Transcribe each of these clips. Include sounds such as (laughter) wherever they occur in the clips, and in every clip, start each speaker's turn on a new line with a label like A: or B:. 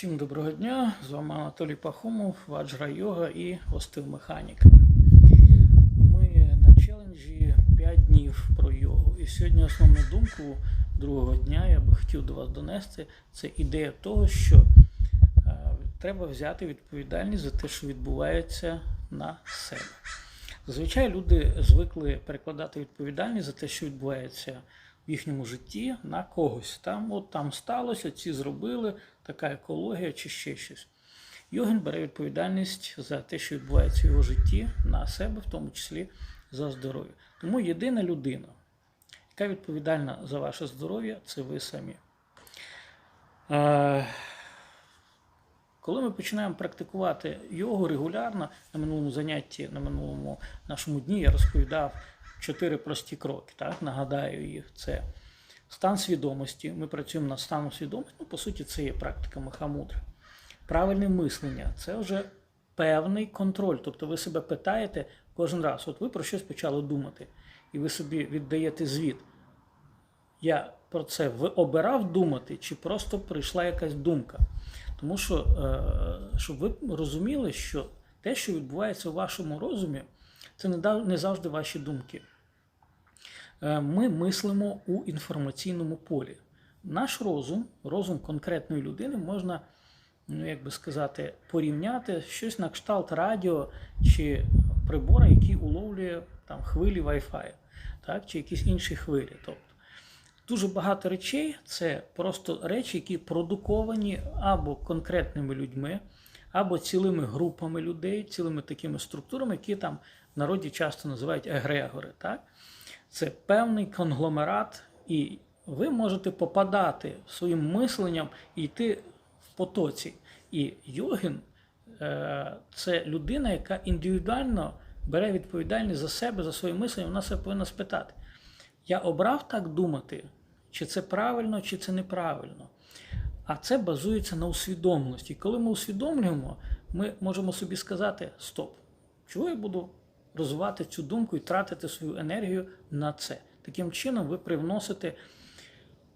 A: Всім доброго дня! З вами Анатолій Пахомов, Ваджра Йога і Остив Механіка. Ми на челенджі 5 днів про йогу. І сьогодні основну думку другого дня я би хотів до вас донести. Це ідея того, що е, треба взяти відповідальність за те, що відбувається на себе. Зазвичай люди звикли перекладати відповідальність за те, що відбувається в їхньому житті на когось. Там, от там сталося, ці зробили, така екологія чи ще щось. Йогін бере відповідальність за те, що відбувається в його житті на себе, в тому числі за здоров'я. Тому єдина людина, яка відповідальна за ваше здоров'я, це ви самі. Е, коли ми починаємо практикувати йогу регулярно, на минулому занятті, на минулому нашому дні я розповідав чотири прості кроки. Так? Нагадаю їх. Це стан свідомості. Ми працюємо над станом свідомості. Ну, по суті, це є практика Махамудри. Правильне мислення це вже певний контроль. Тобто ви себе питаєте кожен раз, от ви про щось почали думати, і ви собі віддаєте звіт. Я про це обирав думати, чи просто прийшла якась думка. Тому що, е, щоб ви розуміли, що те, що відбувається у вашому розумі, це не завжди ваші думки. Е, Ми мислимо у інформаційному полі. Наш розум, розум конкретної людини, можна, ну як би сказати, порівняти щось на кшталт радіо чи прибора, який уловлює там, хвилі Wi-Fi, так, чи якісь інші хвилі. Тобто, дуже багато речей це просто речі, які продуковані або конкретними людьми, або цілими групами людей, цілими такими структурами, які там в народі часто називають егрегори. Так? Це певний конгломерат, і ви можете попадати своїм мисленням і йти в потоці. І йогін е, це людина, яка індивідуально бере відповідальність за себе, за своє мислення, вона себе повинна спитати. Я обрав так думати, чи це правильно, чи це неправильно. А це базується на усвідомленості. Коли ми усвідомлюємо, ми можемо собі сказати: стоп, чого я буду розвивати цю думку і тратити свою енергію на це. Таким чином, ви привносите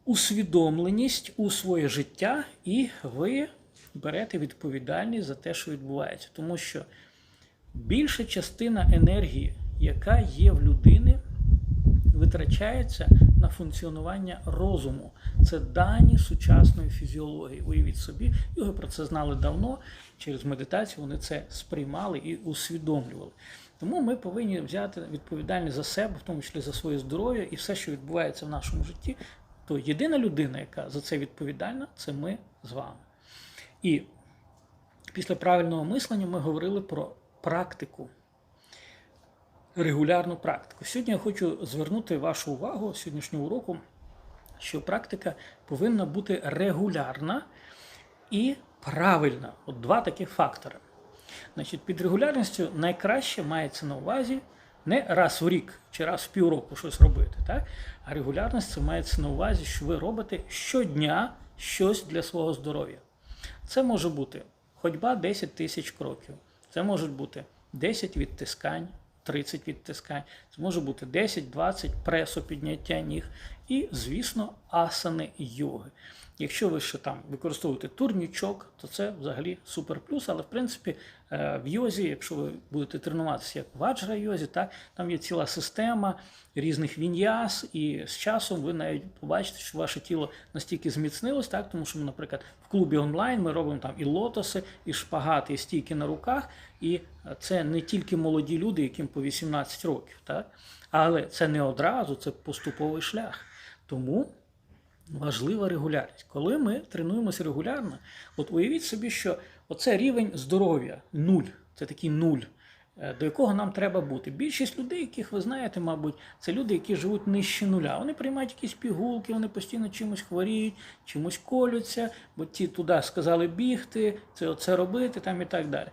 A: усвідомленість у своє життя, і ви берете відповідальність за те, що відбувається. Тому що більша частина енергії, яка є в людини, витрачається на функціонування розуму. Це дані сучасної фізіології. Уявіть собі, його про це знали давно. Через медитацію вони це сприймали і усвідомлювали. Тому ми повинні взяти відповідальність за себе, в тому числі за своє здоров'я і все, що відбувається в нашому житті. То єдина людина, яка за це відповідальна, це ми з вами. І після правильного мислення ми говорили про практику регулярну практику. Сьогодні я хочу звернути вашу увагу сьогоднішнього уроку, що практика повинна бути регулярна і правильна. От два таких фактори. Значить, під регулярністю найкраще мається на увазі не раз в рік чи раз в півроку щось робити. Так? А регулярність це мається на увазі, що ви робите щодня щось для свого здоров'я. Це може бути ходьба 10 тисяч кроків, це можуть бути 10 відтискань, 30 відтискань, це може бути 10-20 пресопідняття ніг і, звісно, асани йоги. Якщо ви ще там використовуєте турнічок, то це взагалі супер плюс. Але в принципі е, в йозі, якщо ви будете тренуватися як в ваджра йозі, так там є ціла система різних віньяс, і з часом ви навіть побачите, що ваше тіло настільки зміцнилось, так тому що ми, наприклад, в клубі онлайн ми робимо там і лотоси, і шпагати, і стійки на руках. І це не тільки молоді люди, яким по 18 років, так але це не одразу, це поступовий шлях. Тому важлива регулярність. Коли ми тренуємося регулярно, от уявіть собі, що оце рівень здоров'я нуль, це такий нуль, е, до якого нам треба бути. Більшість людей, яких ви знаєте, мабуть, це люди, які живуть нижче нуля. Вони приймають якісь пігулки, вони постійно чимось хворіють, чимось колються, бо ті туди сказали бігти, це оце робити там і так далі.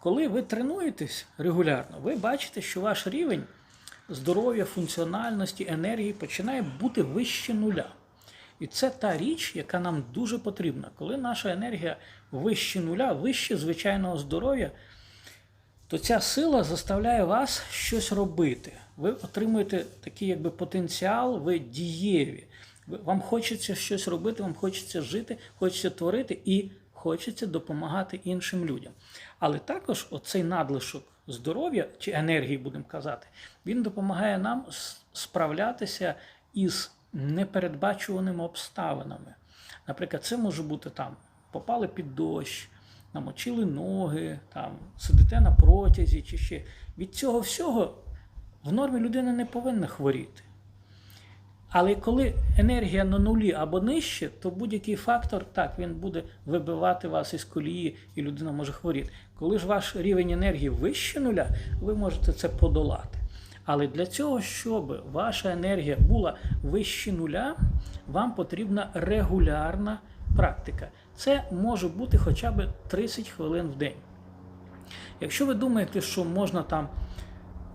A: Коли ви тренуєтесь регулярно, ви бачите, що ваш рівень здоров'я, функціональності, енергії починає бути вище нуля. І це та річ, яка нам дуже потрібна. Коли наша енергія вище нуля, вище звичайного здоров'я, то ця сила заставляє вас щось робити. Ви отримуєте такий якби потенціал, ви дієві. Вам хочеться щось робити, вам хочеться жити, хочеться творити і хочеться допомагати іншим людям. Але також оцей надлишок здоров'я чи енергії, будемо казати, він допомагає нам справлятися із непередбачуваними обставинами. Наприклад, це може бути там попали під дощ, намочили ноги, там сидите на протязі чи ще. Від цього всього в нормі людина не повинна хворіти. Але коли енергія на нулі або нижче, то будь-який фактор так він буде вибивати вас із колії, і людина може хворіти. Коли ж ваш рівень енергії вище нуля, ви можете це подолати. Але для цього, щоб ваша енергія була вище нуля, вам потрібна регулярна практика. Це може бути хоча б 30 хвилин в день. Якщо ви думаєте, що можна там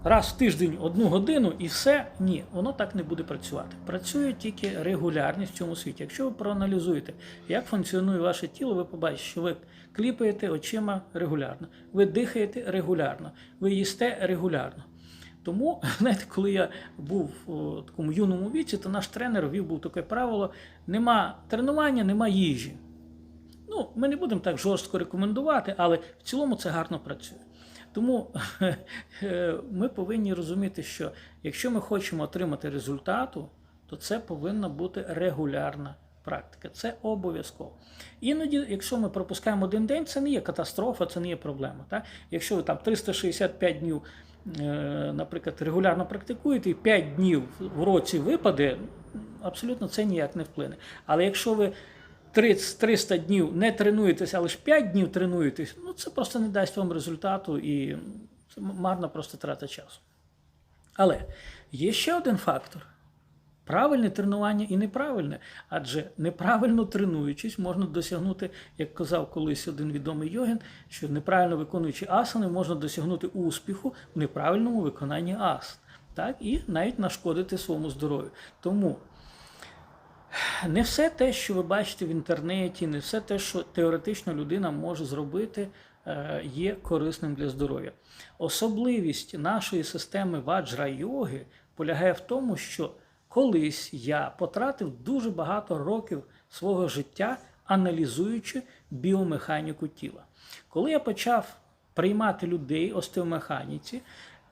A: раз в тиждень одну годину і все, ні, воно так не буде працювати. Працює тільки регулярність в цьому світі. Якщо ви проаналізуєте, як функціонує ваше тіло, ви побачите, що ви кліпаєте очима регулярно, ви дихаєте регулярно, ви їсте регулярно. Тому, (laughs) знаєте, коли я був у такому юному віці, то наш тренер ввів був таке правило: нема тренування, нема їжі. Ну, ми не будемо так жорстко рекомендувати, але в цілому це гарно працює. Тому (laughs) е, ми повинні розуміти, що якщо ми хочемо отримати результату, то це повинна бути регулярна практика. Це обов'язково. Іноді, якщо ми пропускаємо один день, це не є катастрофа, це не є проблема. Так? Якщо ви там 365 днів, наприклад, регулярно практикуєте, і 5 днів в році випаде, абсолютно це ніяк не вплине. Але якщо ви 30 300 днів не тренуєтесь, а лише 5 днів тренуєтесь, ну це просто не дасть вам результату і це марна просто трата часу. Але є ще один фактор. Правильне тренування і неправильне, адже неправильно тренуючись, можна досягнути, як казав колись один відомий йогін, що неправильно виконуючи асани, можна досягнути успіху в неправильному виконанні асан. Так, і навіть нашкодити своєму здоров'ю. Тому не все те, що ви бачите в інтернеті, не все те, що теоретично людина може зробити, е, є корисним для здоров'я. Особливість нашої системи ваджра йоги полягає в тому, що колись я потратив дуже багато років свого життя, аналізуючи біомеханіку тіла. Коли я почав приймати людей остеомеханіці,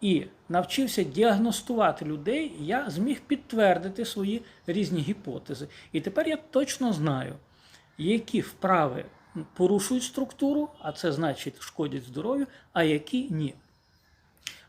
A: і навчився діагностувати людей, я зміг підтвердити свої різні гіпотези. І тепер я точно знаю, які вправи порушують структуру, а це значить шкодять здоров'ю, а які ні.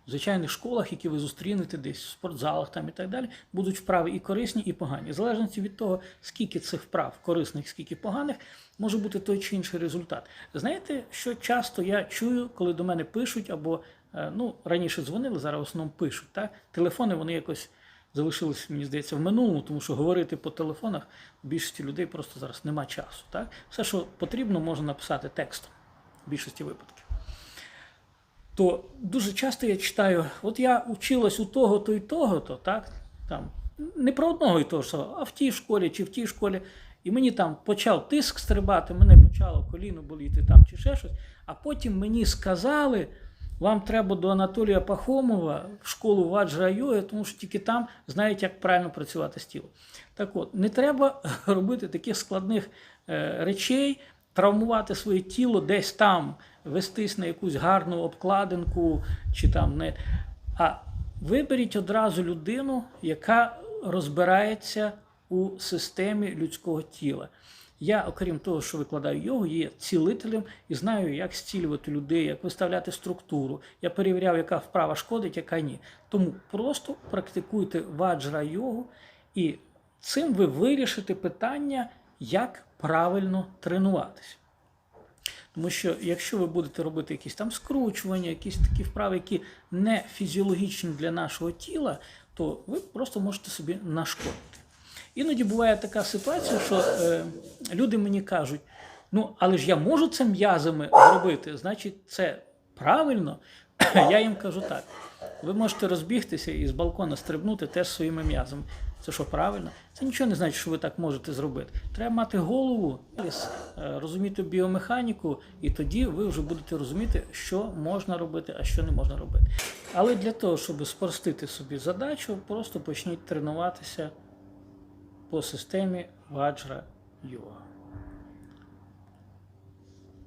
A: В звичайних школах, які ви зустрінете десь в спортзалах там і так далі, будуть вправи і корисні, і погані. В залежності від того, скільки цих вправ корисних, скільки поганих, може бути той чи інший результат. Знаєте, що часто я чую, коли до мене пишуть або е, ну, раніше дзвонили, зараз в основному пишуть. Так? Телефони вони якось залишились, мені здається, в минулому, тому що говорити по телефонах більшості людей просто зараз нема часу. Так? Все, що потрібно, можна написати текстом в більшості випадків то дуже часто я читаю, от я училась у того-то і того-то, так? Там, не про одного і того а в тій школі чи в тій школі. І мені там почав тиск стрибати, мене почало коліно боліти там чи ще щось. А потім мені сказали, вам треба до Анатолія Пахомова в школу ваджра йоги, тому що тільки там знають, як правильно працювати з тілом. Так от, не треба (laughs) робити таких складних е, речей, травмувати своє тіло десь там, вестись на якусь гарну обкладинку, чи там не. А виберіть одразу людину, яка розбирається у системі людського тіла. Я, окрім того, що викладаю йогу, є цілителем і знаю, як зцілювати людей, як виставляти структуру. Я перевіряв, яка вправа шкодить, яка ні. Тому просто практикуйте ваджра йогу, і цим ви вирішите питання, як правильно тренуватися. Тому що якщо ви будете робити якісь там скручування, якісь такі вправи, які не фізіологічні для нашого тіла, то ви просто можете собі нашкодити. Іноді буває така ситуація, що е, люди мені кажуть: ну, але ж я можу це м'язами зробити, значить, це правильно. (coughs) Я їм кажу так: ви можете розбігтися і з балкона стрибнути теж своїми м'язами. Це що правильно? Це нічого не значить, що ви так можете зробити. Треба мати голову, е, розуміти біомеханіку, і тоді ви вже будете розуміти, що можна робити, а що не можна робити. Але для того, щоб спростити собі задачу, просто почніть тренуватися по системі ваджра йога.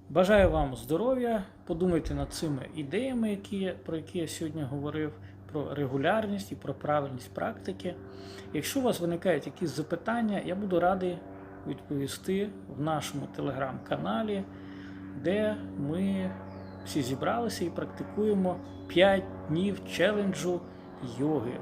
A: Бажаю вам здоров'я. Подумайте над цими ідеями, які, про які я сьогодні говорив, про регулярність і про правильність практики. Якщо у вас виникають якісь запитання, я буду радий відповісти в нашому телеграм-каналі, де ми всі зібралися і практикуємо 5 днів челенджу йоги.